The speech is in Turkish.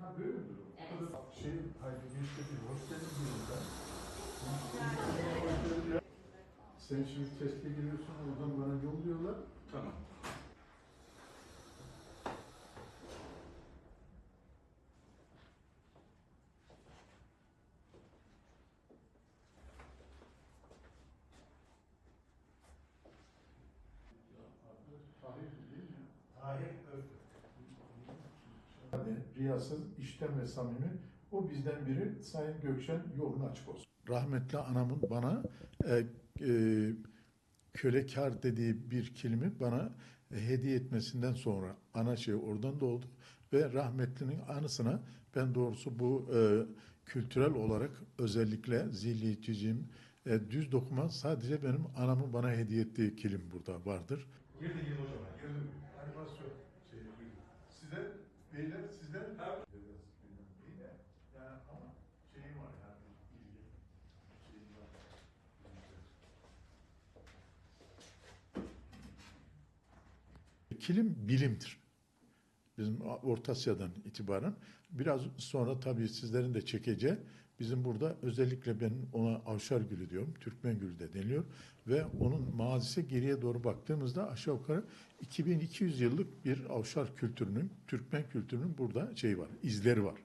Ha böyle mi durum? Evet. Şey, hayır, gençlik değil, hoş geldin diyorum ben. Sen şimdi teste giriyorsun, oradan bana yolluyorlar. Tamam. Riyasız, işten ve samimi. O bizden biri Sayın Gökşen yolunu açık olsun. Rahmetli anamın bana e, e, kölekar dediği bir kelime bana e, hediye etmesinden sonra ana şey oradan doğdu ve rahmetlinin anısına ben doğrusu bu e, kültürel olarak özellikle zilli, cicim, e, düz dokuma sadece benim anamın bana hediye ettiği kilim burada vardır. Girdi girdi hocam. Girdim. Animasyon şey Size beyler sizden İyi de yani ama şeyim var yani ilgi. Şeyim var. Kilim bilimdir. Bizim Orta Asya'dan itibaren. Biraz sonra tabii sizlerin de çekeceği bizim burada özellikle ben ona avşar gülü diyorum. Türkmen gülü de deniliyor. Ve onun mazisi geriye doğru baktığımızda aşağı yukarı 2200 yıllık bir avşar kültürünün, Türkmen kültürünün burada şey var, izleri var.